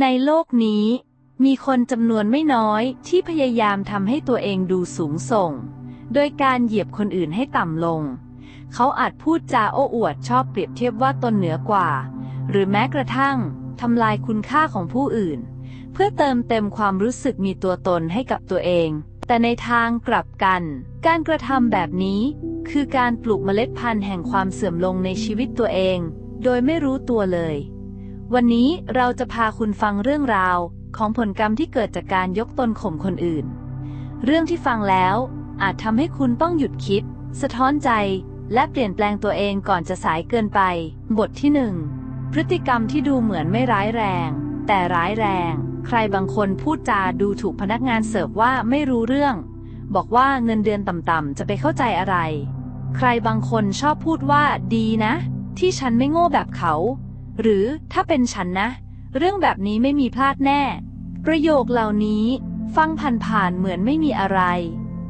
ในโลกนี้ มีคนจำนวนไม่น้อยที่พยายามทำให้ตัวเองดูสูงส่ง โดยการเหยียบคนอื่นให้ต่ำลง เขาอาจพูดจาโอ้อวดชอบเปรียบเทียบว่าตนเหนือกว่า หรือแม้กระทั่งทำลายคุณค่าของผู้อื่น เพื่อเติมเต็มความรู้สึกมีตัวตนให้กับตัวเอง แต่ในทางกลับกัน การกระทำแบบนี้ คือการปลูกเมล็ดพันธุ์แห่งความเสื่อมลงในชีวิตตัวเอง โดยไม่รู้ตัวเลย วันนี้เราจะพาคุณฟังเรื่องราวของผลกรรมที่เกิดจากการยกตนข่มคนอื่น เรื่องที่ฟังแล้วอาจทำให้คุณต้องหยุดคิด สะท้อนใจ และเปลี่ยนแปลงตัวเองก่อนจะสายเกินไป บทที่หนึ่งพฤติกรรมที่ดูเหมือนไม่ร้ายแรง แต่ร้ายแรง ใครบางคนพูดจาดูถูกพนักงานเสิร์ฟว่าไม่รู้เรื่อง บอกว่าเงินเดือนต่ำๆจะไปเข้าใจอะไร ใครบางคนชอบพูดว่าดีนะ ที่ฉันไม่โง่แบบเขา หรือถ้าเป็นฉันนะ เรื่องแบบนี้ไม่มีพลาดแน่ ประโยคเหล่านี้ฟังผ่านๆเหมือนไม่มีอะไร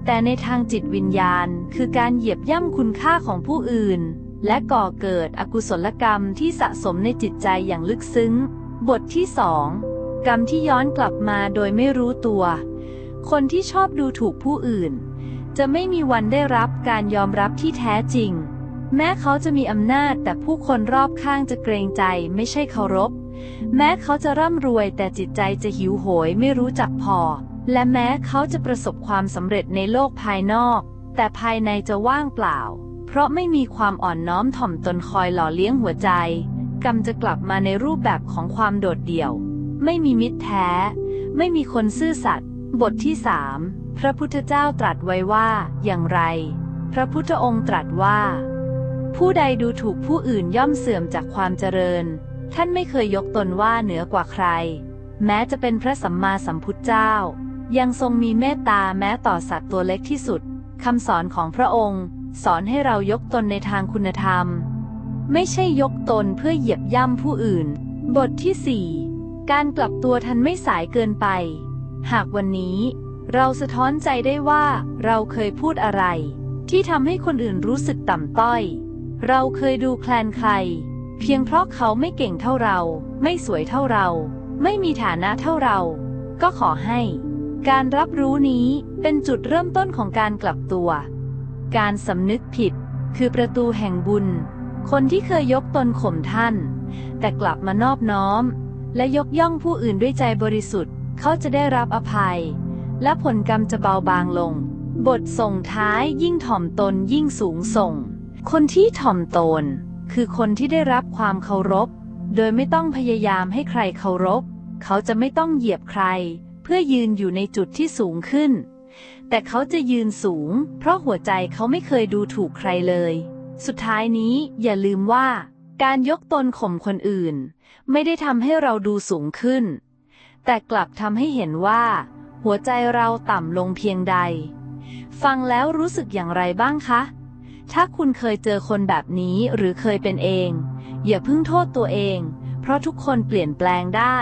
แต่ในทางจิตวิญญาณคือการเหยียบย่ำคุณค่าของผู้อื่น และก่อเกิดอกุศลกรรมที่สะสมในจิตใจอย่างลึกซึ้ง บทที่สองกรรมที่ย้อนกลับมาโดยไม่รู้ตัว คนที่ชอบดูถูกผู้อื่น จะไม่มีวันได้รับการยอมรับที่แท้จริง แม้เขาจะมีอำนาจแต่ผู้คนรอบข้างจะเกรงใจไม่ใช่เคารพ แม้เขาจะร่ำรวยแต่จิตใจจะหิวโหยไม่รู้จักพอ และแม้เขาจะประสบความสำเร็จในโลกภายนอก แต่ภายในจะว่างเปล่า เพราะไม่มีความอ่อนน้อมถ่อมตนคอยหล่อเลี้ยงหัวใจ กรรมจะกลับมาในรูปแบบของความโดดเดี่ยว ไม่มีมิตรแท้ ไม่มีคนซื่อสัตย์บทที่สามพระพุทธเจ้าตรัสไว้ว่าอย่างไร พระพุทธองค์ตรัสว่า ผู้ใดดูถูกผู้อื่นย่อมเสื่อมจากความเจริญ ท่านไม่เคยยกตนว่าเหนือกว่าใคร แม้จะเป็นพระสัมมาสัมพุทธเจ้า ยังทรงมีเมตตาแม้ต่อสัตว์ตัวเล็กที่สุดคำสอนของพระองค์ สอนให้เรายกตนในทางคุณธรรม ไม่ใช่ยกตนเพื่อเหยียบย่ำผู้อื่น บทที่ 4 การกลับตัวทันไม่สายเกินไป หากวันนี้ เราสะท้อนใจได้ว่าเราเคยพูดอะไรที่ทำให้คนอื่นรู้สึกต่ำต้อย เราเคยดูแคลนใคร เพียงเพราะเขาไม่เก่งเท่าเรา ไม่สวยเท่าเรา ไม่มีฐานะเท่าเรา ก็ขอให้ การรับรู้นี้เป็นจุดเริ่มต้นของการกลับตัว การสำนึกผิด คือประตูแห่งบุญ คนที่เคยยกตนข่มท่าน แต่กลับมานอบน้อม และยกย่องผู้อื่นด้วยใจบริสุทธิ์ เขาจะได้รับอภัย และผลกรรมจะเบาบางลง บทส่งท้ายยิ่งถ่อมตนยิ่งสูงส่ง คนที่ถ่อมตน คือคนที่ได้รับความเคารพ โดยไม่ต้องพยายามให้ใครเคารพ เขาจะไม่ต้องเหยียบใคร เพื่อยืนอยู่ในจุดที่สูงขึ้น แต่เขาจะยืนสูง เพราะหัวใจเขาไม่เคยดูถูกใครเลย สุดท้ายนี้อย่าลืมว่า การยกตนข่มคนอื่น ไม่ได้ทำให้เราดูสูงขึ้น แต่กลับทำให้เห็นว่า หัวใจเราต่ำลงเพียงใด ฟังแล้วรู้สึกอย่างไรบ้างคะ ถ้าคุณเคยเจอคนแบบนี้หรือเคยเป็นเอง อย่าเพิ่งโทษตัวเอง เพราะทุกคนเปลี่ยนแปลงได้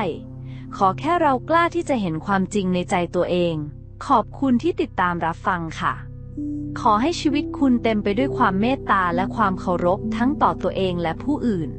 ขอแค่เรากล้าที่จะเห็นความจริงในใจตัวเอง ขอบคุณที่ติดตามรับฟังค่ะ ขอให้ชีวิตคุณเต็มไปด้วยความเมตตาและความเคารพทั้งต่อตัวเองและผู้อื่น